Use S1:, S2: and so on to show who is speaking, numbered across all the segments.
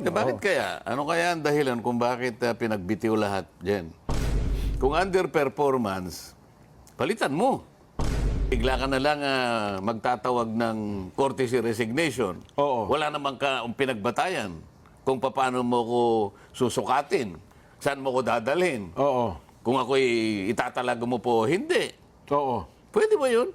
S1: Eh, bakit kaya? Ano kaya ang dahilan kung bakit uh, pinagbitiw lahat, Jen? Kung underperformance, palitan mo. Bigla ka na lang ah, magtatawag ng courtesy resignation.
S2: Oo.
S1: Wala namang ka um, pinagbatayan kung paano mo ko susukatin. Saan mo ko dadalhin?
S2: Oo.
S1: Kung ako'y itatalaga mo po, hindi.
S2: Oo.
S1: Pwede ba yun?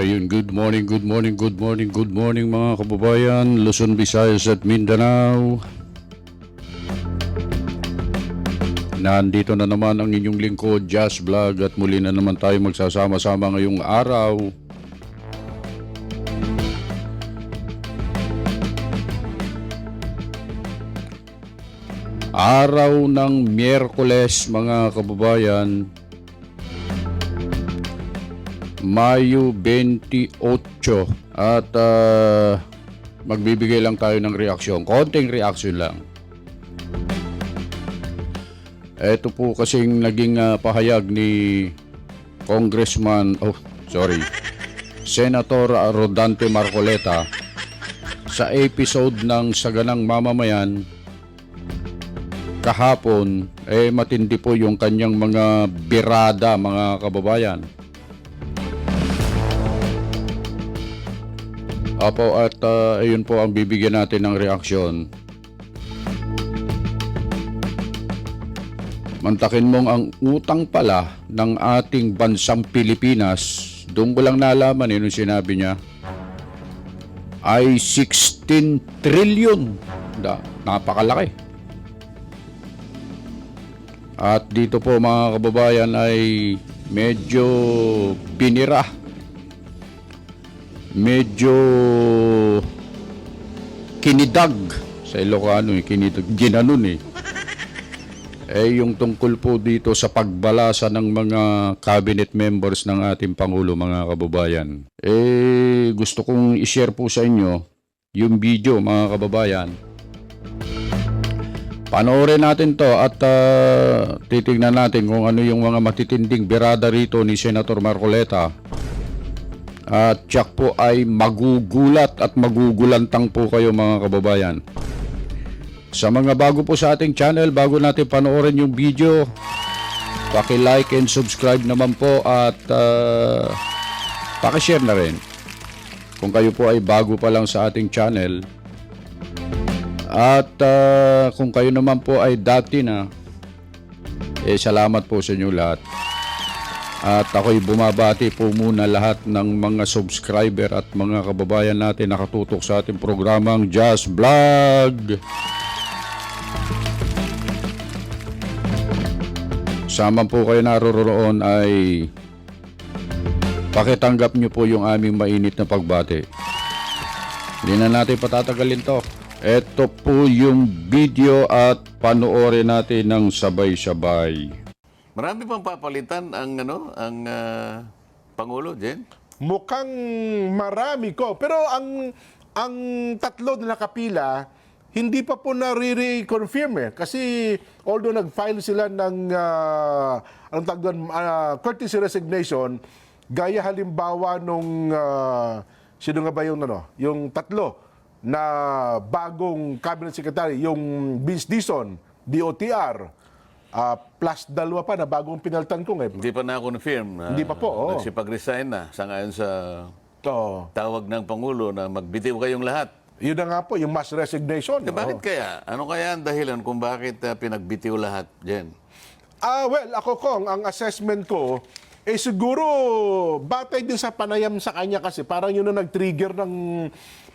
S3: Ayun, good morning, good morning, good morning, good morning mga kababayan, Luzon, Visayas at Mindanao. Nandito na naman ang inyong lingkod, Jazz Vlog at muli na naman tayo magsasama-sama ngayong araw. Araw ng Miyerkules mga kababayan, Mayo 28 at ah, magbibigay lang tayo ng reaksyon. Konting reaksyon lang. Ito po kasing naging ah, pahayag ni Congressman, oh sorry, Senator Rodante Marcoleta sa episode ng Saganang Mamamayan kahapon, eh matindi po yung kanyang mga birada mga kababayan. Apo at ah, ayun po ang bibigyan natin ng reaksyon. Mantakin mong ang utang pala ng ating bansang Pilipinas, doon ko lang nalaman eh sinabi niya, ay 16 trillion. Da, napakalaki. At dito po mga kababayan ay medyo binira medyo kinidag sa Ilocano eh, kinidag, ginanon eh. Eh yung tungkol po dito sa pagbalasa ng mga cabinet members ng ating Pangulo mga kababayan. Eh gusto kong i-share po sa inyo yung video mga kababayan. Panoorin natin to at ah, titignan natin kung ano yung mga matitinding birada rito ni Senator Marcoleta. At tiyak po ay magugulat at magugulantang po kayo mga kababayan. Sa mga bago po sa ating channel, bago natin panoorin yung video, paki-like and subscribe naman po at uh, paki-share na rin. Kung kayo po ay bago pa lang sa ating channel, at ah, kung kayo naman po ay dati na, eh salamat po sa inyo lahat. At ako'y bumabati po muna lahat ng mga subscriber at mga kababayan natin nakatutok sa ating programang Jazz Vlog. Sama po kayo naroroon ay pakitanggap nyo po yung aming mainit na pagbati. Hindi na natin patatagalin to. Ito po yung video at panoorin natin ng sabay-sabay.
S1: Marami pang papalitan ang ano, ang ah, Pangulo, Jen.
S2: Mukhang marami ko. Pero ang ang tatlo na nakapila, hindi pa po na-re-confirm eh. Kasi although nag-file sila ng uh, anong tawag doon, ah, courtesy resignation, gaya halimbawa nung ah, sino nga ba yung ano, yung tatlo na bagong cabinet secretary, yung Vince Dison, DOTR, ah, plus dalawa pa na bagong pinaltan ko eh.
S1: Hindi pa na-confirm. na
S2: Hindi pa po, oo.
S1: Nagsipag-resign na sa ngayon sa
S2: To,
S1: tawag ng Pangulo na magbitiw kayong lahat.
S2: yun na nga po, yung mass resignation.
S1: Eh, bakit
S2: Oo.
S1: kaya? Ano kaya ang dahilan kung bakit ah, pinagbitiw lahat, Jen?
S2: Ah, well, ako kong, ang assessment ko, eh siguro, batay din sa panayam sa kanya kasi parang yun ang nag-trigger ng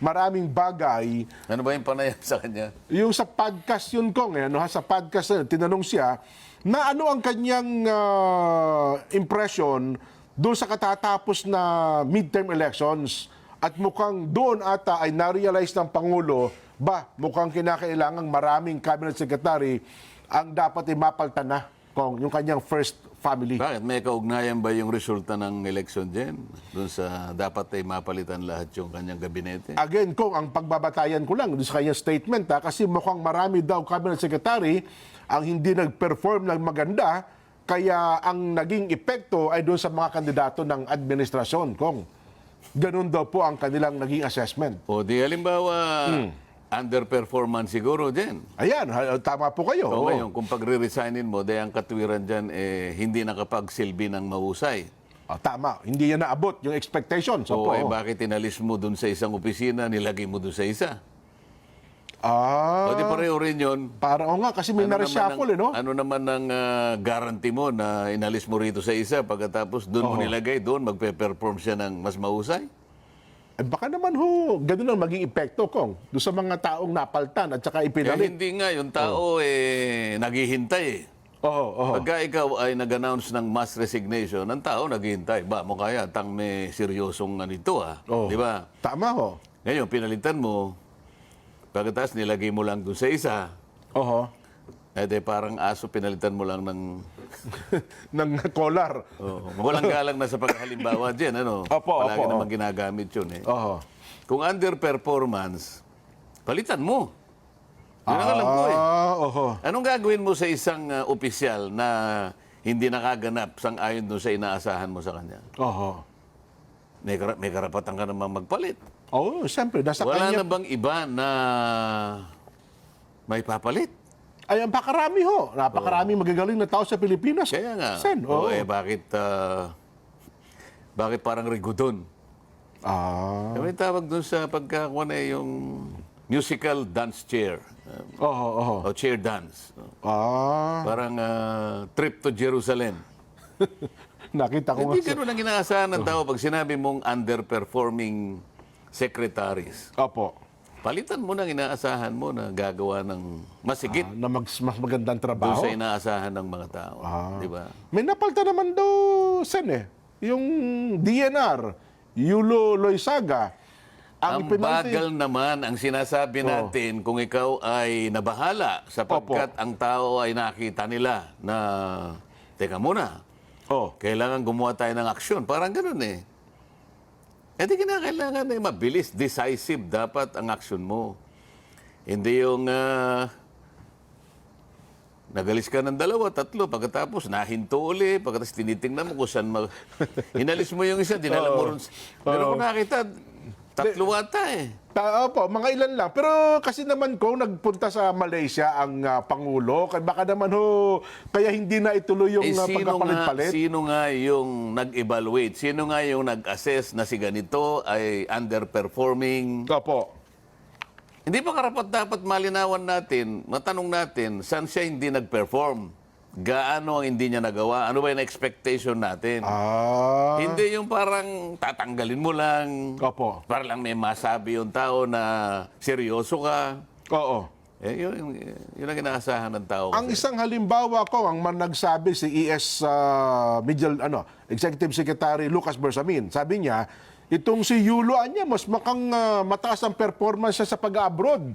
S2: maraming bagay.
S1: Ano ba yung panayam sa kanya?
S2: Yung sa podcast yun kong, eh, ano, ha, sa podcast na yun, tinanong siya, na ano ang kanyang ah, impression doon sa katatapos na midterm elections at mukhang doon ata ay na-realize ng Pangulo, ba, mukhang kinakailangang maraming cabinet secretary ang dapat ay mapalta na Kong, yung kanyang first family.
S1: Bakit? May kaugnayan ba yung resulta ng election dyan? Doon sa dapat ay mapalitan lahat yung kanyang gabinete?
S2: Again, kung ang pagbabatayan ko lang sa kanyang statement, ha, kasi mukhang marami daw cabinet secretary ang hindi nag-perform ng maganda, kaya ang naging epekto ay doon sa mga kandidato ng administrasyon, Kong. Ganun daw po ang kanilang naging assessment.
S1: O di halimbawa, underperformance siguro dyan.
S2: Ayan, tama po kayo.
S1: O
S2: Oo.
S1: ngayon, kung pagre-resignin mo, dahil ang katwiran dyan, eh, hindi nakapagsilbi ng mahusay.
S2: Ah, tama, hindi yan naabot yung expectations.
S1: O
S2: Opo.
S1: eh, bakit inalis mo dun sa isang opisina, nilagay mo dun sa isa?
S2: Ah,
S1: o di pareho rin yun.
S2: para o nga, kasi may
S1: Ano
S2: na-reshuffle, eh, no?
S1: ano naman ang ah, guarantee mo na inalis mo rito sa isa, pagkatapos doon mo nilagay, doon magpe-perform siya ng mas mahusay?
S2: Eh, baka naman ho, ganun ang maging epekto, Kong, doon sa mga taong napaltan at saka
S1: Kaya
S2: ipinalit.
S1: hindi nga, yung tao eh, naghihintay eh.
S2: Oo, oo.
S1: Pagka ikaw ay nag-announce ng mass resignation, ang tao naghihintay. Ba, mo kaya, tang may seryosong ganito ah.
S2: Oo.
S1: Di ba?
S2: Tama ho.
S1: Ngayon, pinalitan mo, pagkatapos nilagay mo lang doon sa isa,
S2: Oho.
S1: Eh di parang aso pinalitan mo lang ng...
S2: ng collar.
S1: Oh, walang galang na sa paghalimbawa dyan, ano?
S2: Opo,
S1: Palagi
S2: opo,
S1: naman ginagamit yun eh.
S2: Oho.
S1: Kung underperformance, palitan mo. Yun ang alam ko eh.
S2: Ah, oho.
S1: Anong gagawin mo sa isang uh, opisyal na hindi nakaganap sang ayon doon sa inaasahan mo sa kanya?
S2: Oho.
S1: May, kara- may karapatan ka namang magpalit.
S2: Oo, siyempre, nasa
S1: Wala
S2: kanya.
S1: na bang iba na may papalit?
S2: Ay, ang pakarami ho. Napakarami magagaling na tao sa Pilipinas.
S1: Kaya nga.
S2: Sen,
S1: Oo,
S2: oo.
S1: eh, bakit, ah, bakit parang rigudon?
S2: Ah.
S1: May tawag doon sa pagkakuha na yung musical dance chair. Uh,
S2: Oho, oho.
S1: o chair dance.
S2: Ah.
S1: Parang ah, trip to Jerusalem.
S2: Nakita ko nga.
S1: Hindi ganun ang inaasahan ng tao pag sinabi mong underperforming secretaries.
S2: Opo.
S1: Palitan mo ng inaasahan mo na gagawa ng masigit
S2: Ah, na mag, mas magandang
S1: doon
S2: trabaho.
S1: sa inaasahan ng mga tao.
S2: Ah.
S1: Di ba?
S2: May napalta naman daw, Sen eh. Yung DNR, Yulo Loisaga.
S1: Ang
S2: penalty-
S1: bagal naman ang sinasabi natin kung ikaw ay nabahala sapagkat ang tao ay nakita nila na, teka muna,
S2: Oh.
S1: kailangan gumawa tayo ng aksyon. Parang ganun eh. Eh di kinakailangan eh, mabilis, decisive dapat ang aksyon mo. Hindi yung ah, nagalis ka ng dalawa, tatlo, pagkatapos nahinto uli, pagkatapos tinitingnan mo kung saan mag... Inalis mo yung isa, dinala mo rin. Pero kung nakita, tatlo ata eh.
S2: Ta opo, mga ilan lang. Pero kasi naman ko, nagpunta sa Malaysia ang ah, Pangulo. Kaya Baka naman ho, kaya hindi na ituloy yung
S1: Eh,
S2: uh,
S1: nga,
S2: pagkapalit-palit.
S1: sino nga yung nag-evaluate? Sino nga yung nag-assess na si ganito ay underperforming?
S2: Opo.
S1: Hindi ba karapat dapat malinawan natin, matanong natin, saan siya hindi nag-perform? Gaano ang hindi niya nagawa? Ano ba yung expectation natin?
S2: Ah.
S1: Hindi yung parang tatanggalin mo lang,
S2: Opo.
S1: para lang may masabi yung tao na seryoso ka.
S2: Oo.
S1: Eh, yun, yun ang inaasahan ng tao.
S2: Ang
S1: kasi.
S2: isang halimbawa ko, ang man nagsabi si ES uh, Middle, ano, Executive Secretary Lucas Bersamin, sabi niya, itong si Yulo niya, mas makang ah, mataas ang performance siya sa pag-abroad.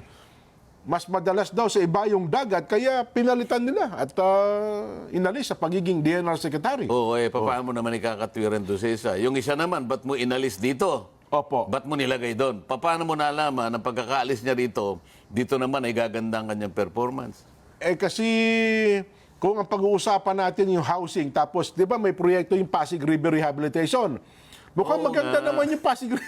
S2: Mas madalas daw sa iba yung dagat, kaya pinalitan nila at ah, inalis sa pagiging DNR Secretary.
S1: Oo, eh, paano mo naman ikakatwiran doon sa isa? Yung isa naman, ba't mo inalis dito?
S2: Opo.
S1: Ba't mo nilagay doon? Pa- Paano mo nalaman na pagkakaalis niya rito, dito naman ay gaganda ang kanyang performance?
S2: Eh kasi kung ang pag-uusapan natin yung housing, tapos di ba may proyekto yung Pasig River Rehabilitation. Mukhang
S1: Oo
S2: maganda
S1: nga.
S2: naman yung Pasig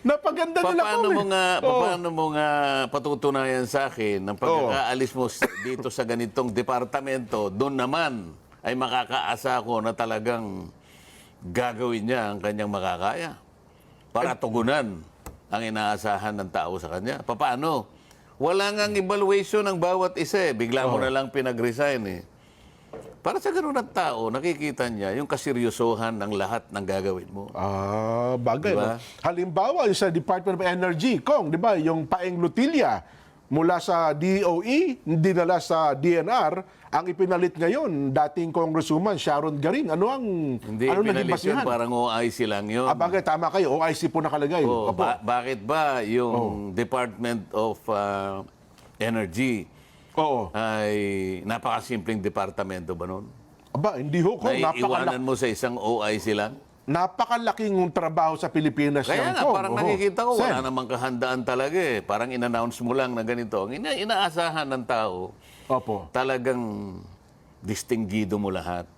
S2: Napaganda
S1: Pa-
S2: nila
S1: paano
S2: ko.
S1: mo nga,
S2: Oo.
S1: paano mo nga patutunayan sa akin ng pagkakaalis mo s- dito sa ganitong departamento, doon naman ay makakaasa ko na talagang gagawin niya ang kanyang makakaya para tugunan ang inaasahan ng tao sa kanya. Paano? Wala ngang evaluation ng bawat isa eh. Bigla mo na lang pinag-resign eh. Para sa ganun ng tao, nakikita niya yung kaseryosohan ng lahat ng gagawin mo.
S2: Ah, bagay.
S1: Diba?
S2: no? Halimbawa, yung sa Department of Energy, Kong, di ba, yung Paeng Lutilia, mula sa DOE, dinala sa DNR, ang ipinalit ngayon, dating Congresswoman Sharon Garin. Ano ang
S1: Hindi
S2: ano naging
S1: pinalit yun,
S2: basihan?
S1: parang OIC lang yun.
S2: Ah, bagay, tama kayo. OIC po nakalagay.
S1: Oh, ba- bakit ba
S2: Oh.
S1: yung Department of uh, Energy
S2: Oo.
S1: ay napakasimpleng departamento ba nun?
S2: Aba, hindi ho ko.
S1: Na
S2: Napakala-
S1: iwanan mo sa isang OIC lang?
S2: napakalaking trabaho sa Pilipinas
S1: Kaya
S2: yan,
S1: nga,
S2: Kong.
S1: parang
S2: Oo.
S1: nakikita ko, wala
S2: Sen.
S1: namang kahandaan talaga eh. Parang in-announce mo lang na ganito. Ang ina inaasahan ng tao,
S2: Opo.
S1: talagang distinggido mo lahat.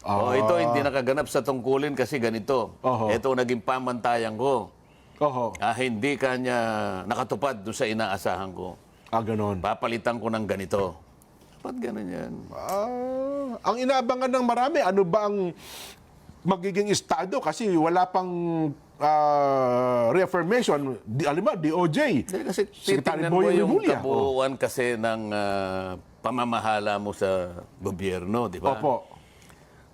S2: Ah.
S1: O ito, hindi nakaganap sa tungkulin kasi ganito.
S2: Oho.
S1: Ito naging pamantayan ko.
S2: Oho.
S1: Ah, hindi kanya nakatupad doon sa inaasahan ko.
S2: Ah, ganon.
S1: Papalitan ko ng ganito. Ba't ganun yan?
S2: Ah, ang inaabangan ng marami, ano ba ang magiging estado? Kasi wala pang ah, reaffirmation. Di, alam mo, DOJ.
S1: Hindi, kasi titignan mo yung
S2: Remulla.
S1: kabuuan kasi ng ah, pamamahala mo sa gobyerno, di ba?
S2: Opo.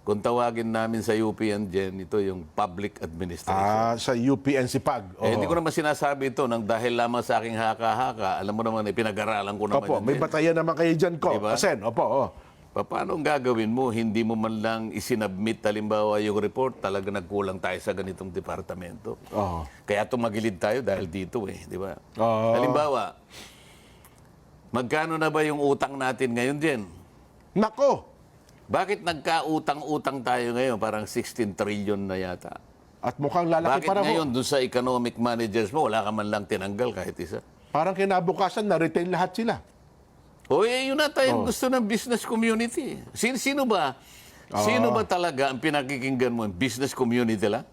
S1: Kung tawagin namin sa UP and Gen, ito yung public administration.
S2: Ah, sa UPNCPAG.
S1: Eh, hindi ko naman sinasabi ito nang dahil lamang sa aking haka-haka. Alam mo naman, eh, pinag-aralan ko naman
S2: Opo,
S1: yun
S2: may
S1: din.
S2: batayan naman kayo dyan ko.
S1: Diba?
S2: Sen, opo, oh.
S1: Pa- Paano ang gagawin mo? Hindi mo man lang isinabmit halimbawa yung report, talaga nagkulang tayo sa ganitong departamento.
S2: Oo.
S1: Kaya tumagilid tayo dahil dito eh, di ba?
S2: Oo.
S1: Halimbawa, magkano na ba yung utang natin ngayon, Jen?
S2: Nako!
S1: Bakit nagkautang-utang tayo ngayon? Parang 16 trillion na yata.
S2: At mukhang lalaki
S1: Bakit
S2: para
S1: ngayon doon sa economic managers mo, wala ka man lang tinanggal kahit isa?
S2: Parang kinabukasan, na-retain lahat sila.
S1: O eh, yun na tayong gusto ng business community. Sino, sino ba? Sino ba talaga ang pinakikinggan mo? Business community lang?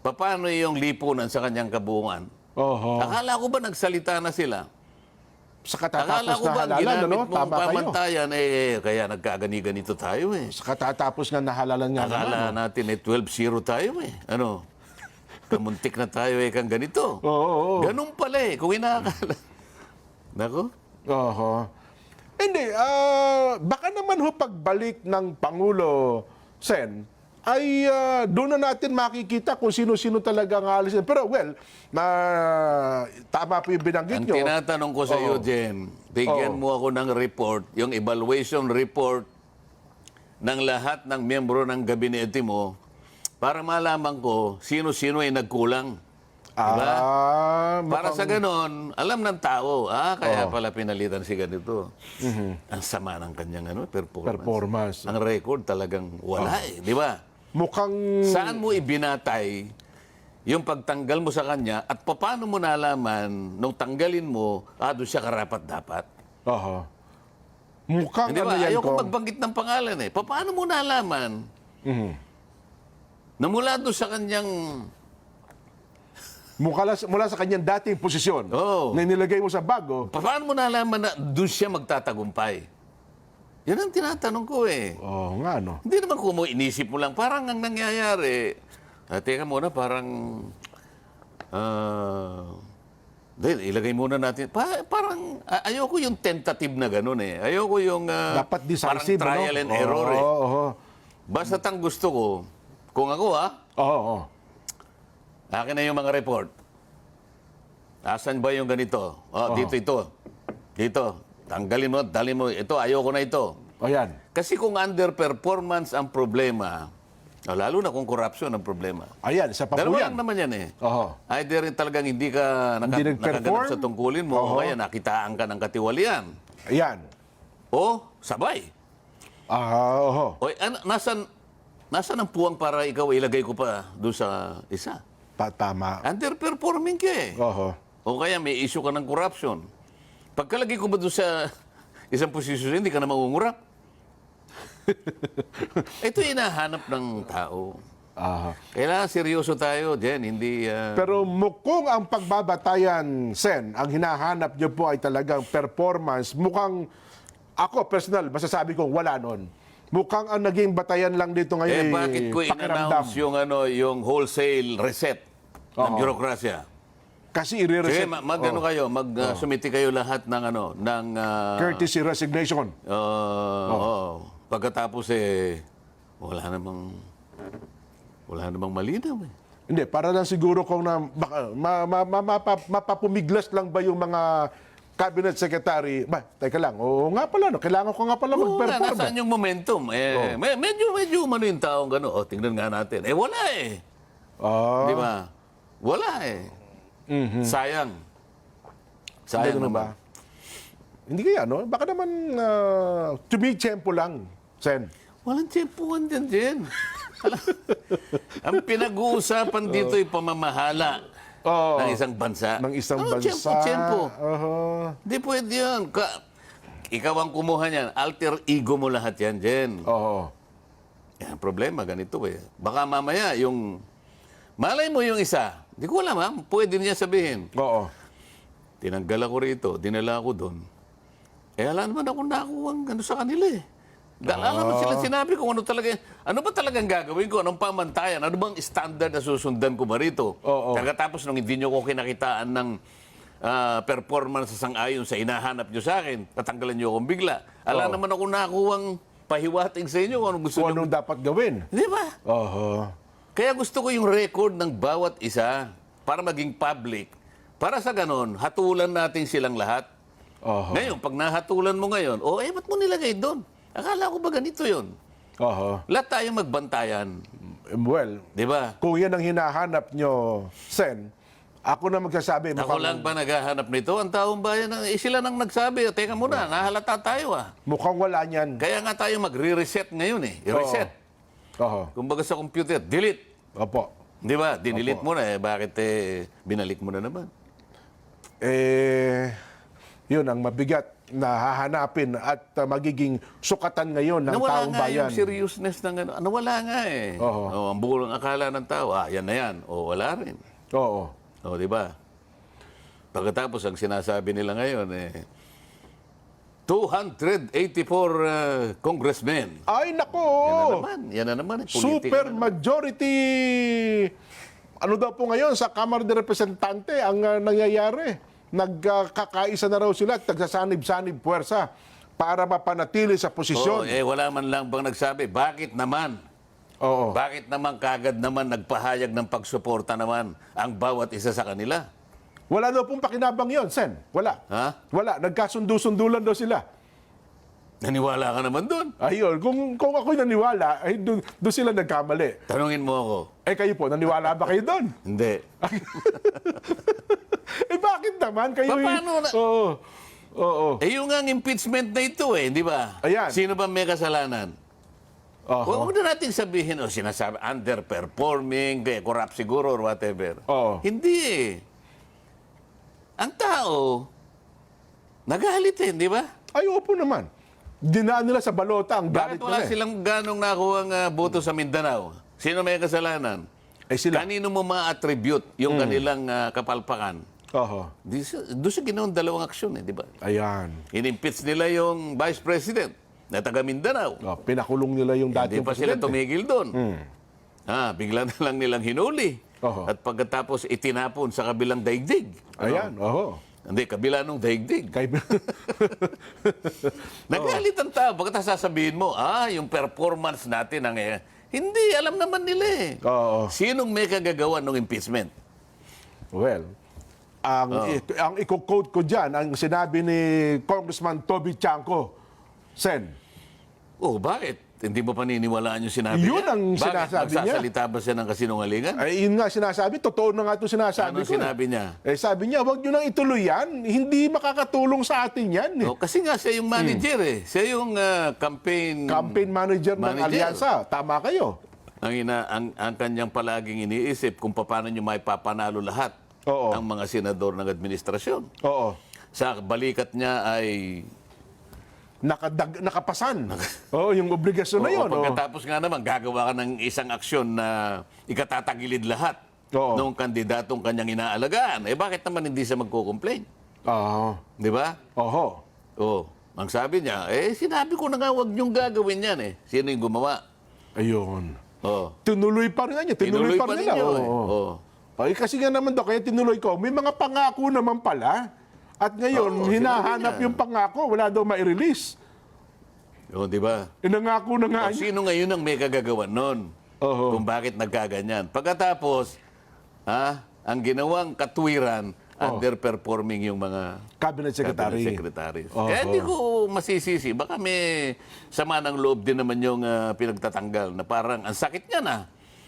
S1: Paano yung lipunan sa kanyang kabuuan?
S2: Oho.
S1: Akala ko ba nagsalita na sila?
S2: Sa
S1: Akala
S2: katatapos
S1: ko
S2: na
S1: ba
S2: halalan,
S1: ginamit
S2: ano?
S1: mong
S2: Tama kayo.
S1: pamantayan, eh, kaya nagkagani-ganito tayo eh.
S2: Sa katatapos na nahalalan nga naman.
S1: Akala natin eh, 12-0 tayo eh. Ano? Kamuntik na tayo eh, kang ganito.
S2: Oo, oo, oo.
S1: Ganun pala eh, kung inaakala. Nako?
S2: Oho. Hindi, ah, baka naman ho pagbalik ng Pangulo Sen, ay ah, doon na natin makikita kung sino-sino talaga ang aalisin. Pero well, na tama po yung binanggit
S1: Ang
S2: nyo.
S1: tinatanong ko sa iyo, Jen, bigyan mo ako ng report, yung evaluation report ng lahat ng miyembro ng gabinete mo para malaman ko sino-sino ay nagkulang. Diba?
S2: Ah,
S1: Para sa
S2: mukhang-
S1: ganon, alam ng tao, ah, kaya pala pinalitan si ganito. Ang sama ng kanyang ano, performance.
S2: Performance.
S1: Ang record talagang wala eh, di ba?
S2: Mukhang
S1: Saan mo ibinatay yung pagtanggal mo sa kanya at paano mo nalaman nung tanggalin mo, ah, doon siya karapat dapat?
S2: Oho. Mukhang
S1: Hindi
S2: ano
S1: ba?
S2: yan
S1: Ayoko
S2: ko.
S1: magbanggit ng pangalan eh. Pa- Paano mo nalaman
S2: Mhm.
S1: na mula doon sa kanyang...
S2: Mula, mula sa kanyang dating posisyon
S1: Oo.
S2: na nilagay mo sa bago.
S1: pa- Paano mo nalaman na doon siya magtatagumpay? Yan ang tinatanong ko eh.
S2: Oo nga, no?
S1: Hindi naman kung mo inisip mo lang. Parang ang nangyayari, ah, teka muna, parang... ah, Dahil ilagay muna natin. Pa, parang ayoko yung tentative na ganun eh. Ayoko yung ah,
S2: Dapat
S1: parang
S2: decisive,
S1: trial
S2: no?
S1: and error eh.
S2: Oo, oo.
S1: Basta ang gusto ko, kung ako ah,
S2: Oo, oo.
S1: akin na yung mga report. Asan ba yung ganito? Oh, dito ito. Dito. Tanggalin mo, dalhin mo. Ito, ayoko na ito.
S2: Ayan.
S1: Kasi kung underperformance ang problema, oh, lalo na kung corruption ang problema.
S2: Ayan, sa pa po
S1: Dalawa
S2: yan.
S1: lang naman yan eh.
S2: Oho.
S1: Either talagang hindi ka naka,
S2: Hindi
S1: nakaganap sa tungkulin mo o kaya nakitaan ka ng katiwalian.
S2: Ayan.
S1: O sabay.
S2: Ah, oho.
S1: O an, nasan, nasan ang puwang para ikaw ilagay ko pa doon sa isa?
S2: Pa- tama.
S1: Underperforming ka eh.
S2: Oho.
S1: O kaya may issue ka ng corruption. Pagkalagay ko ba doon sa isang posisyon, hindi ka na mangungurap. Ito yung hinahanap ng tao.
S2: Aha.
S1: Kailangan seryoso tayo, Jen. Hindi... ah,
S2: Pero mukhang ang pagbabatayan, Sen, ang hinahanap niyo po ay talagang performance. Mukhang, ako personal, masasabi ko, wala nun. Mukhang ang naging batayan lang dito ngayon
S1: eh, bakit ko in-announce yung, ano, yung wholesale reset ng
S2: Oo. Kasi
S1: Sige,
S2: i-reset.
S1: ma- mag, ano kayo, mag, ah, sumiti kayo lahat ng, ano, ng... ah,
S2: Courtesy resignation.
S1: ah, oo. Pagkatapos, eh, wala namang... Wala namang malinaw, eh.
S2: Hindi, para lang siguro kung na, baka, ma, ma, ma, mapa- mapapumiglas lang ba yung mga cabinet secretary. Ba, teka lang. Oo nga pala, no? kailangan ko nga pala
S1: Oo
S2: mag-perform.
S1: nasaan yung momentum? Eh, me- medyo, medyo umano yung taong gano'n. O, tingnan nga natin. Eh, wala eh.
S2: Ah,
S1: Di ba? Wala eh. Sayang.
S2: Hindi
S1: Sayang
S2: ganun
S1: naman.
S2: ba? Hindi kaya, no? Baka naman uh, tumitsempo lang, Sen.
S1: Walang tsempuhan dyan, Jen. Ang pinag-uusapan dito ay pamamahala
S2: Oo.
S1: ng isang bansa.
S2: Ng isang
S1: Ano,
S2: bansa.
S1: Tsempo, tsempo.
S2: Oho.
S1: Hindi pwede yun. Ka- ikaw ang kumuha niyan. Alter ego mo lahat yan, Jen.
S2: Oo.
S1: Yan, ang problema, ganito eh. Baka mamaya, yung... Malay mo yung isa. Hindi ko alam, ha? Pwede niya sabihin.
S2: Oo.
S1: Tinanggal ako rito, dinala ako doon. Eh, alam naman ako nakuha ang ano sa kanila eh. Dahil alam mo sila sinabi ko ano talaga, ano ba talagang gagawin ko? Anong pamantayan? Ano bang standard na susundan ko ba rito?
S2: Oo.
S1: Pagkatapos nung hindi nyo ko kinakitaan ng ah, performance sa sang-ayon sa hinahanap nyo sa akin, tatanggalan nyo akong bigla. Alam
S2: Oo.
S1: naman ako nakuwang pahiwating sa inyo kung anong gusto
S2: Kung
S1: nyo.
S2: anong dapat gawin.
S1: Di ba?
S2: Oho.
S1: Kaya gusto ko yung record ng bawat isa para maging public. Para sa ganon, hatulan natin silang lahat.
S2: Oho.
S1: Ngayon, pag nahatulan mo ngayon, o eh, ba't mo nilagay doon? Akala ko ba ganito yon?
S2: Oho.
S1: Lahat tayong magbantayan.
S2: Well,
S1: Di ba?
S2: kung yan ang hinahanap nyo, Sen, ako na magsasabi.
S1: Ako
S2: mukhang-
S1: lang ba naghahanap nito? Ang taong bayan, eh, sila nang nagsabi, "O, teka muna, nahalata tayo ah.
S2: Mukhang wala niyan.
S1: Kaya nga tayo magre-reset ngayon eh. I-reset.
S2: Oho.
S1: Kumbaga sa computer, delete.
S2: Opo.
S1: Di ba? Dinilit mo na eh. Bakit eh, binalik mo na naman?
S2: Eh, yun ang mabigat na hahanapin at uh, magiging sukatan ngayon ng
S1: Nawala
S2: taong
S1: nga
S2: bayan.
S1: yung seriousness ng ano. Nawala nga eh.
S2: Oo.
S1: Oh, ang bulong akala ng tao, ah, yan na yan. O, wala rin.
S2: Oo.
S1: O, di ba? Pagkatapos, ang sinasabi nila ngayon, eh, 284 uh, congressmen.
S2: Ay, nako!
S1: Yan na naman. Yan na naman. Eh,
S2: Super
S1: na naman.
S2: majority ano daw po ngayon sa Kamara de Representante ang uh, nangyayari. Nagkakaisa na raw sila at nagsasanib-sanib puwersa para mapanatili sa
S1: Oo,
S2: posisyon.
S1: eh, wala man lang bang nagsabi, bakit naman?
S2: Oo.
S1: Bakit naman kagad naman nagpahayag ng pagsuporta naman ang bawat isa sa kanila?
S2: Wala daw pong pakinabang yon, Sen. Wala.
S1: Ha?
S2: Wala. Nagkasundo-sundulan daw sila.
S1: Naniwala ka naman doon.
S2: Ayun, kung, kung ako'y naniwala, ay doon doon sila nagkamali.
S1: Tanungin mo ako.
S2: Eh kayo po, naniwala ba kayo doon?
S1: Hindi.
S2: eh bakit naman kayo?
S1: Pa- paano na-
S2: Oo. Oo.
S1: Eh yung ang impeachment na ito eh, di ba?
S2: Ayan.
S1: Sino ba may kasalanan?
S2: Oo.
S1: Huwag na natin sabihin, o sinasabi, underperforming, kaya corrupt siguro or whatever.
S2: Oo.
S1: Hindi eh. Ang tao, nagalit eh, di ba?
S2: Ay, opo naman. Dinaan nila sa balota ang galit
S1: Bakit wala
S2: nila. eh.
S1: silang ganong nakuha ang ah, boto sa Mindanao? Sino may kasalanan?
S2: Eh sila.
S1: Kanino mo ma-attribute yung kanilang ah, kapalpakan?
S2: Oho.
S1: Di sa- Doon siya ginawa dalawang aksyon eh, di ba?
S2: Ayan.
S1: In-impeach nila yung Vice President na taga Mindanao.
S2: Oh, pinakulong nila yung
S1: Hindi
S2: dating
S1: pa sila
S2: presidente.
S1: tumigil doon. Ah, bigla na lang nilang hinuli.
S2: Oho.
S1: At pagkatapos itinapon sa kabilang daigdig.
S2: Ayan, oho.
S1: Hindi, kabila nung daigdig.
S2: Kay...
S1: Nagalit ang tao. Pagkatapos sasabihin mo, ah, yung performance natin ang... eh, Hindi, alam naman nila eh.
S2: Oo.
S1: Sinong may kagagawa ng impeachment?
S2: well, ang,
S1: Oh.
S2: ito, ang i-quote ko dyan, ang sinabi ni Congressman Toby Chanco, Sen,
S1: Oh, bakit? Hindi mo paniniwalaan yung sinabi
S2: Yun
S1: niya?
S2: ang
S1: bakit?
S2: sinasabi niya.
S1: Magsasalita ba siya ng kasinungalingan?
S2: ay yun nga sinasabi, totoo na nga ito sinasabi
S1: Anong
S2: ko. eh.
S1: sinabi niya?
S2: Eh sabi niya, wag nyo nang ituloy yan. Hindi makakatulong sa atin yan. eh.
S1: Oh, kasi nga siya yung manager eh. Siya yung ah, campaign...
S2: Campaign manager, ng
S1: Manager.
S2: alyansa. Tama kayo.
S1: ang, ina, ang, ang kanyang palaging iniisip kung paano niyo may papanalo lahat
S2: Oo.
S1: ang mga senador ng administrasyon.
S2: Oo.
S1: Sa balikat niya ay...
S2: Nakadag, nakapasan. Oo, yung obligasyon na
S1: Oo,
S2: yun. oo.
S1: pagkatapos nga naman, gagawa ka ng isang aksyon na ikatatagilid lahat
S2: Oo.
S1: ng kandidatong kanyang inaalagaan. Eh bakit naman hindi siya magko-complain?
S2: Oo.
S1: Di ba?
S2: Oho.
S1: Oh, ang sabi niya, eh sinabi ko na nga huwag niyong gagawin yan eh. Sino yung gumawa?
S2: Ayun.
S1: Oh.
S2: Tinuloy pa rin niya. Tinuloy,
S1: Tinuloy
S2: pa,
S1: pa
S2: rin nila.
S1: ninyo eh.
S2: Oo.
S1: Oo.
S2: Ay, kasi nga naman daw, kaya tinuloy ko, may mga pangako naman pala. At ngayon,
S1: Oo,
S2: hinahanap
S1: sinabi niya.
S2: yung pangako, wala daw ma-release.
S1: Oh, di ba?
S2: Inangako na nga
S1: O,
S2: niya.
S1: sino ngayon ang may kagagawan nun?
S2: Oo.
S1: Kung bakit nagkaganyan. Pagkatapos, ha, ang ginawang katwiran, underperforming yung mga
S2: Cabinet Secretary.
S1: cabinet secretaries.
S2: Oo.
S1: Kaya hindi ko masisisi. Baka may sama ng loob din naman yung ah, pinagtatanggal na parang ang sakit niya na.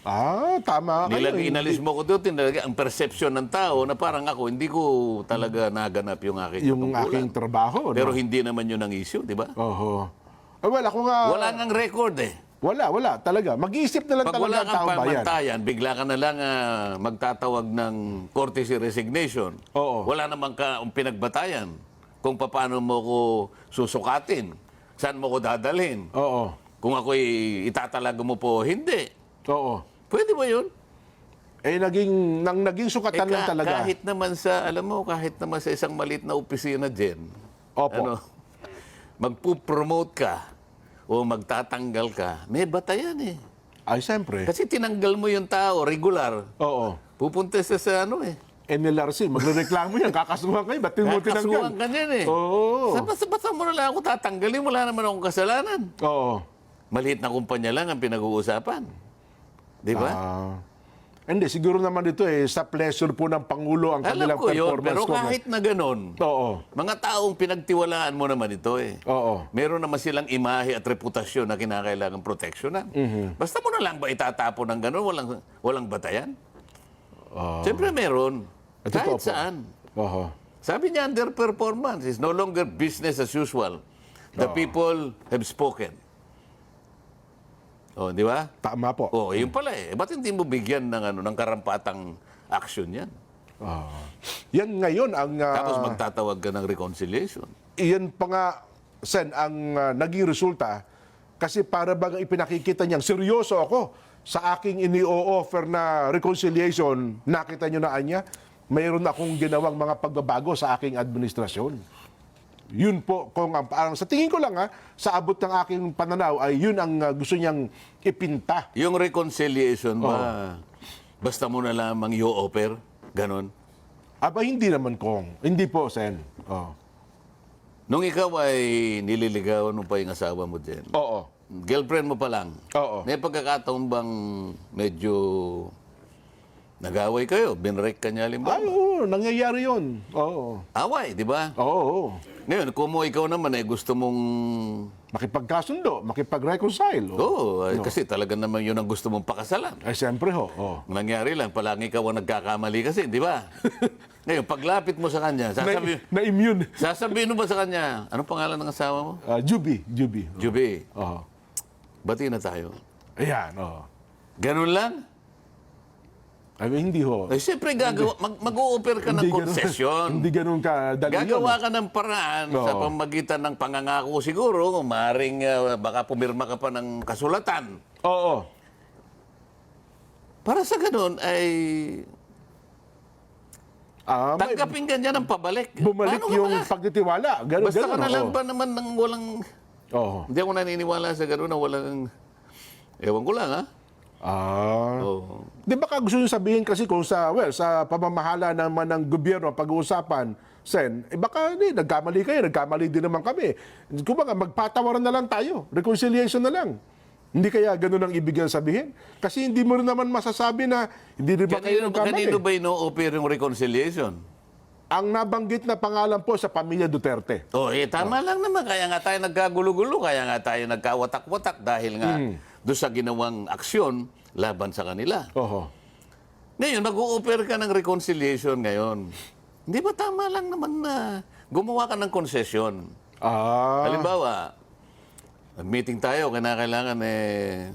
S2: Ah, tama kayo.
S1: Nilag,
S2: Hindi-
S1: inalis mo ko doon, tinalaga, ang perception ng tao na parang ako, hindi ko talaga naganap yung aking
S2: Yung
S1: tungkulan.
S2: aking trabaho.
S1: Pero
S2: no?
S1: hindi naman yun ang issue, di ba?
S2: Oho. Ah, well, ako nga...
S1: Wala ngang record eh.
S2: Wala, wala. Talaga. Mag-iisip na lang
S1: Pag
S2: talaga
S1: wala
S2: ang
S1: kang
S2: tao bayan.
S1: pamantayan, bigla ka na lang ah, magtatawag ng courtesy resignation.
S2: Oo.
S1: Wala naman ka ang pinagbatayan kung paano mo ko susukatin. Saan mo ko dadalhin.
S2: Oo.
S1: Kung ako'y itatalaga mo po, hindi.
S2: Oo.
S1: Pwede ba yun?
S2: Eh, naging, nang naging
S1: Eh,
S2: sukatan lang
S1: ka-
S2: talaga.
S1: kahit naman sa, alam mo, kahit naman sa isang maliit na opisina dyan,
S2: Opo.
S1: ano, magpupromote ka o magtatanggal ka, may batayan eh.
S2: Ay, siyempre.
S1: Kasi tinanggal mo yung tao, regular.
S2: Oo.
S1: Pupunta sa, sa ano eh.
S2: NLRC, magre-reklamo yan. Kakasuhan kayo. Ba't mo tinanggal?
S1: Kakasuhan ka niyan eh.
S2: Oo.
S1: Sa basta mo na lang ako tatanggalin, wala naman akong kasalanan.
S2: Oo.
S1: Maliit na kumpanya lang ang pinag-uusapan. Di ba?
S2: Ah. hindi, siguro naman ito eh, sa pleasure po ng Pangulo ang
S1: Alam
S2: kanilang
S1: ko yun,
S2: performance.
S1: pero kahit na ganun,
S2: Oo.
S1: mga taong pinagtiwalaan mo naman ito eh.
S2: Oo.
S1: Meron naman silang imahe at reputasyon na kinakailangan proteksyonan.
S2: Mhm.
S1: Basta mo na lang ba itatapon ng ganun, walang, walang batayan?
S2: Oo.
S1: Siyempre meron.
S2: Ito
S1: Kahit
S2: po po.
S1: saan.
S2: Oo.
S1: Sabi niya, underperformance is no longer business as usual. The people have spoken. Oh, di ba?
S2: Tama po.
S1: Oh, yun pala eh. Ba't hindi mo bigyan ng ano ng karampatang action yan?
S2: Ah. Yan ngayon ang... ah,
S1: Tapos magtatawag ka ng reconciliation.
S2: iyan pa nga, Sen, ang ah, naging resulta kasi para bang ipinakikita niyang seryoso ako sa aking ini-offer na reconciliation, nakita niyo na anya, mayroon akong ginawang mga pagbabago sa aking administrasyon. Yun po, kung ang, parang sa tingin ko lang ha, sa abot ng aking pananaw ay yun ang ah, gusto niyang ipinta.
S1: Yung reconciliation ba, basta mo na lamang i-offer? Ganon.
S2: Aba, hindi naman kong. Hindi po, Sen. Oh.
S1: Nung ikaw ay nililigawan mo pa yung asawa mo din,
S2: Oo.
S1: girlfriend mo pa lang,
S2: Oo.
S1: may pagkakataon bang medyo nag-away kayo, binrek ka niya halimbawa?
S2: Ay, oo, nangyayari yun. Oo.
S1: Away, di ba?
S2: Oo. oo.
S1: Ngayon, kung mo ikaw naman ay gusto mong...
S2: Makipagkasundo, makipag-reconcile.
S1: Oo, oh, ay, kasi talaga naman yun ang gusto mong pakasalan.
S2: Ay, siyempre ho. Oh.
S1: Nangyari lang, palagi ikaw ang nagkakamali kasi, di ba? Ngayon, paglapit mo sa kanya, sasabi,
S2: Na, immune
S1: sasabihin mo ba sa kanya, anong pangalan ng asawa mo?
S2: Ah, Juby, Juby.
S1: Juby,
S2: Oo.
S1: bati na tayo.
S2: Ayan, oo.
S1: Ganun lang?
S2: I mean, hindi ho.
S1: Ay, siyempre, gagawa, mag, mag-o-offer ka ng
S2: ganun-
S1: concession.
S2: hindi ganun ka dali
S1: Gagawa ka ng paraan
S2: Oo.
S1: sa pamagitan ng pangangako siguro, kung maaaring ah, baka pumirma ka pa ng kasulatan.
S2: Oo.
S1: Para sa ganun ay
S2: Ah, may,
S1: tanggapin ka niya ng pabalik.
S2: bumalik
S1: Paano ka
S2: yung pagtitiwala. Ganun,
S1: Basta ka
S2: ganun,
S1: na lang
S2: oo.
S1: ba naman ng walang...
S2: Oo.
S1: Hindi ako naniniwala sa ganun na walang... Ewan ko lang, ha?
S2: Ah.
S1: Oo.
S2: Di ba ka gusto nyo sabihin kasi kung sa, well, sa pamamahala naman ng gobyerno, pag-uusapan, Sen, eh baka hindi, nagkamali kayo, nagkamali din naman kami. Kung baga, magpatawaran na lang tayo. Reconciliation na lang. Hindi kaya ganun ang ibig niyang sabihin? Kasi hindi mo rin naman masasabi na hindi rin ba kayo nagkamali.
S1: kanino ba ino-offer yung reconciliation?
S2: Ang nabanggit na pangalan po sa pamilya Duterte.
S1: Oh, eh, tama lang naman. Kaya nga tayo nagkagulo-gulo. Kaya nga tayo nagkawatak-watak dahil nga
S2: Hmm.
S1: Doon sa ginawang aksyon laban sa kanila.
S2: Oho.
S1: Ngayon, nag-o-offer ka ng reconciliation ngayon. Hindi ba tama lang naman na gumawa ka ng konsesyon?
S2: Ah.
S1: Halimbawa, nag-meeting tayo, kinakailangan eh,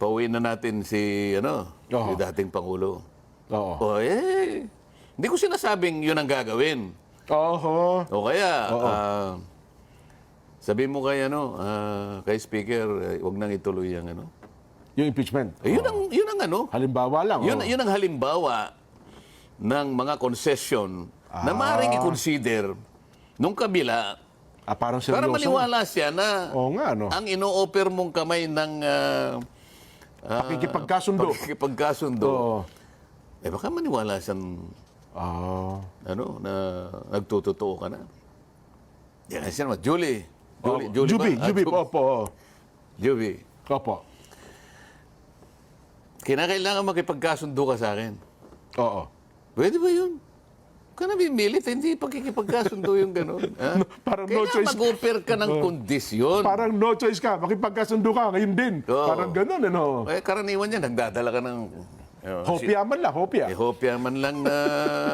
S1: pauwiin na natin si, ano,
S2: Oo.
S1: si dating Pangulo.
S2: Oo.
S1: O eh, hindi ko sinasabing yun ang gagawin.
S2: Oho.
S1: O kaya, ah, sabi mo kay, ano, ah, kay Speaker, eh, wag nang ituloy yung ano.
S2: Yung impeachment.
S1: Eh, yun, ang, yun ang ano,
S2: Halimbawa lang.
S1: yun,
S2: oh.
S1: yun ang halimbawa ng mga concession na
S2: Ah.
S1: maaaring i-consider nung kabila
S2: Ah, parang seryoso.
S1: para maniwala siya na
S2: Oo nga, no?
S1: ang ino-offer mong kamay ng ah, ah,
S2: Pakikipagkasundo.
S1: pakikipagkasundo,
S2: Oo.
S1: eh baka maniwala siyang
S2: Ah.
S1: ano, na nagtutotoo ka na. Yan siya naman, Julie. Julie,
S2: Oh,
S1: Julie
S2: Juby,
S1: ba? Ah,
S2: Juby,
S1: Juby.
S2: opo.
S1: Juby.
S2: Opo.
S1: Kinakailangan makipagkasundo ka sa akin.
S2: Oo.
S1: Pwede ba yun? ka na bimilit, hindi pakikipagkasundo yung gano'n.
S2: Parang no
S1: Kailangan
S2: choice.
S1: mag-offer ka ng kondisyon.
S2: Parang no choice ka, makipagkasundo ka, ngayon din.
S1: Oo.
S2: Parang ganun, ano.
S1: Eh, karaniwan yan, nagdadala ka ng... Uh,
S2: Hopya man lang, hopya.
S1: Eh, hopya man lang na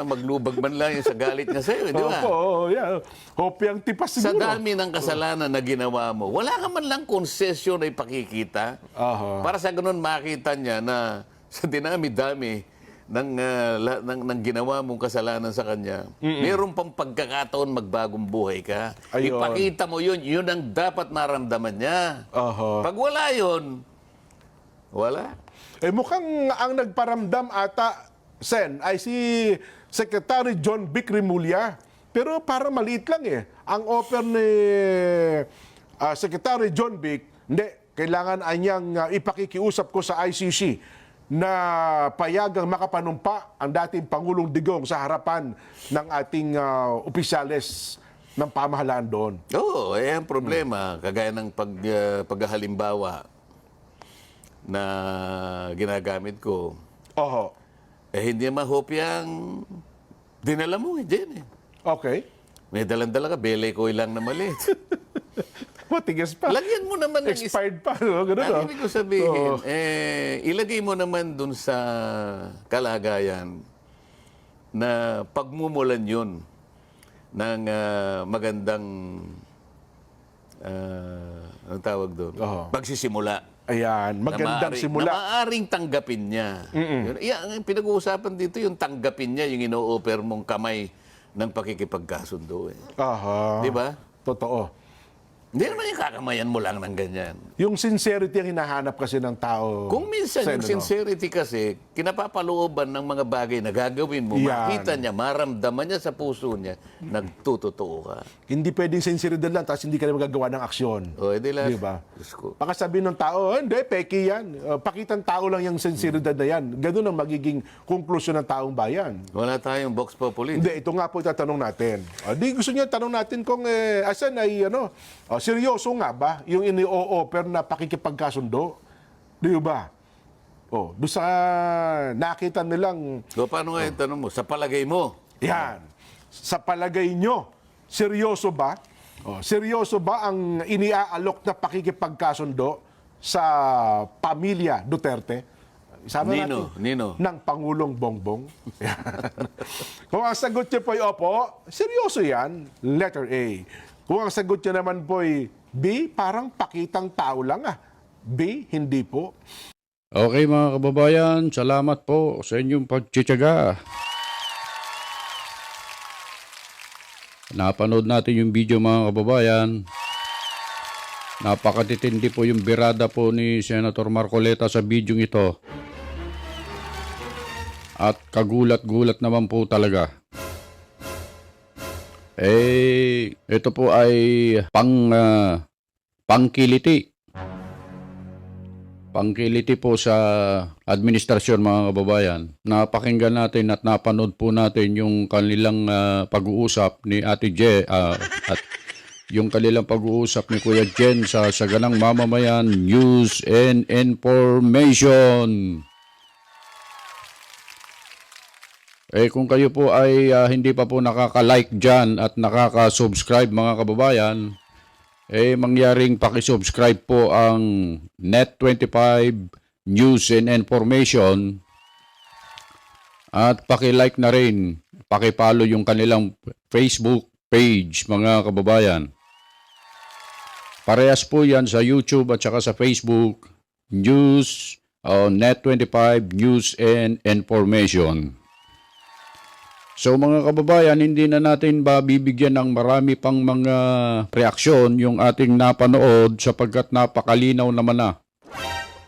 S1: maglubag man lang yung sa galit niya sa'yo, di ba?
S2: Opo, yeah. Hopya ang tipas
S1: Sa
S2: siguro.
S1: dami ng kasalanan na ginawa mo, wala ka man lang konsesyon na ipakikita
S2: Aha.
S1: para sa ganun makita niya na sa dinami-dami ng, ah, la- ng, ng ginawa mong kasalanan sa kanya, meron pang pagkakataon magbagong buhay ka.
S2: Ayun.
S1: Ipakita mo yun, yun ang dapat maramdaman niya.
S2: Aha.
S1: Pag wala yun, wala.
S2: Eh mukhang ang nagparamdam ata, Sen, ay si Secretary John Vic Rimulya. Pero parang maliit lang eh. Ang offer ni ah, Secretary John Vic, hindi, kailangan ay niyang ah, ipakikiusap ko sa ICC na payagang makapanumpa ang dating Pangulong Digong sa harapan ng ating ah, opisyales ng pamahalaan doon.
S1: Oo, eh ang problema, kagaya ng pag, ah, paghahalimbawa na ginagamit ko,
S2: Oho.
S1: eh hindi mahopyang dinala mo eh, Jen eh.
S2: Okay.
S1: May dalang-dala ka, belay ko lang na maliit.
S2: Matigas pa.
S1: Lagyan mo naman ng
S2: Expired pa, no? Ganun, no?
S1: Ang ko sabihin,
S2: Oo.
S1: eh, ilagay mo naman dun sa kalagayan na pagmumulan yun ng ah, magandang uh, anong tawag doon?
S2: Oo.
S1: Pagsisimula.
S2: Ayan, magandang
S1: na maaari-
S2: simula.
S1: Na maaaring tanggapin niya. Yun, yan, pinag-uusapan dito, yung tanggapin niya, yung ino-offer mong kamay ng pakikipagkasundo. Eh.
S2: Aha.
S1: Di ba?
S2: Totoo.
S1: Hindi naman yung kakamayan mo lang ng ganyan.
S2: Yung sincerity ang hinahanap kasi ng tao.
S1: Kung minsan,
S2: Sen,
S1: yung
S2: ano?
S1: sincerity kasi, kinapapalooban ng mga bagay na gagawin mo,
S2: Yan.
S1: makita niya, maramdaman niya sa puso niya, nagtutotoo ka.
S2: Hindi pwedeng sinceridad lang tapos hindi ka na magagawa ng aksyon.
S1: O, edi lang.
S2: Di ba?
S1: Diyos ko.
S2: Baka sabihin ng tao, "Oh, hindi, peki yan. Uh, pakitang tao lang yung sinceridad na yan. Ganun ang magiging konklusyon ng taong bayan.
S1: Wala tayong box populi.
S2: Hindi, ito nga po itatanong natin. Uh, di gusto niya tanong natin kung eh, asan ay ano, uh, seryoso nga ba yung ini-o-offer na pakikipagkasundo? Di ba? Oh, doon sa nakita nilang
S1: So, paano nga yung tanong mo? Sa palagay mo,
S2: Yan. Sa palagay nyo, seryoso ba? Oh, seryoso ba ang iniaalok na pakikipagkasundo sa pamilya Duterte? Isama
S1: Nino,
S2: natin.
S1: Nino.
S2: Ng Pangulong Bongbong. Kung ang sagot niyo po ay opo, seryoso yan, letter A. Kung ang sagot niyo naman po ay B, parang pakitang tao lang ah. B, hindi po.
S3: Okay mga kababayan, salamat po sa inyong pagtsitsaga. Napanood natin yung video mga kababayan. Napakatitindi po yung birada po ni Senator Marcoleta sa video ito. At kagulat-gulat naman po talaga. Eh, ito po ay pang ah, pangkiliti pangkiliti po sa administrasyon mga kababayan. Napakinggan natin at napanood po natin yung kanilang ah, pag-uusap ni Ate Je ah, at yung kanilang pag-uusap ni Kuya Jen sa Saganang Mamamayan News and Information. Eh kung kayo po ay ah, hindi pa po nakaka-like dyan at nakaka-subscribe mga kababayan, eh mangyaring pakisubscribe po ang Net25 News and Information at paki-like na rin, paki-follow yung kanilang Facebook page mga kababayan. Parehas po yan sa YouTube at saka sa Facebook News o Net25 News and Information. So mga kababayan, hindi na natin ba bibigyan ng marami pang mga reaksyon yung ating napanood sapagkat napakalinaw naman na.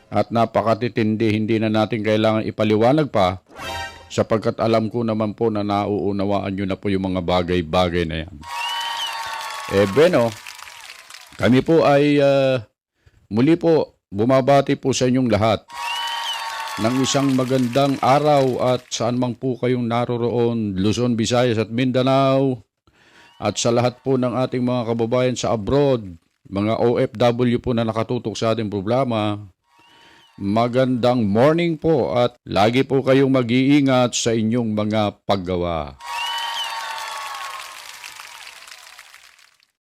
S3: At napakatitindi, hindi na natin kailangan ipaliwanag pa sapagkat alam ko naman po na nauunawaan nyo na po yung mga bagay-bagay na yan. Eh, Beno, kami po ay ah, muli po bumabati po sa inyong lahat ng isang magandang araw at saan mang po kayong naroroon, Luzon, Visayas at Mindanao at sa lahat po ng ating mga kababayan sa abroad, mga OFW po na nakatutok sa ating problema. Magandang morning po at lagi po kayong mag-iingat sa inyong mga paggawa.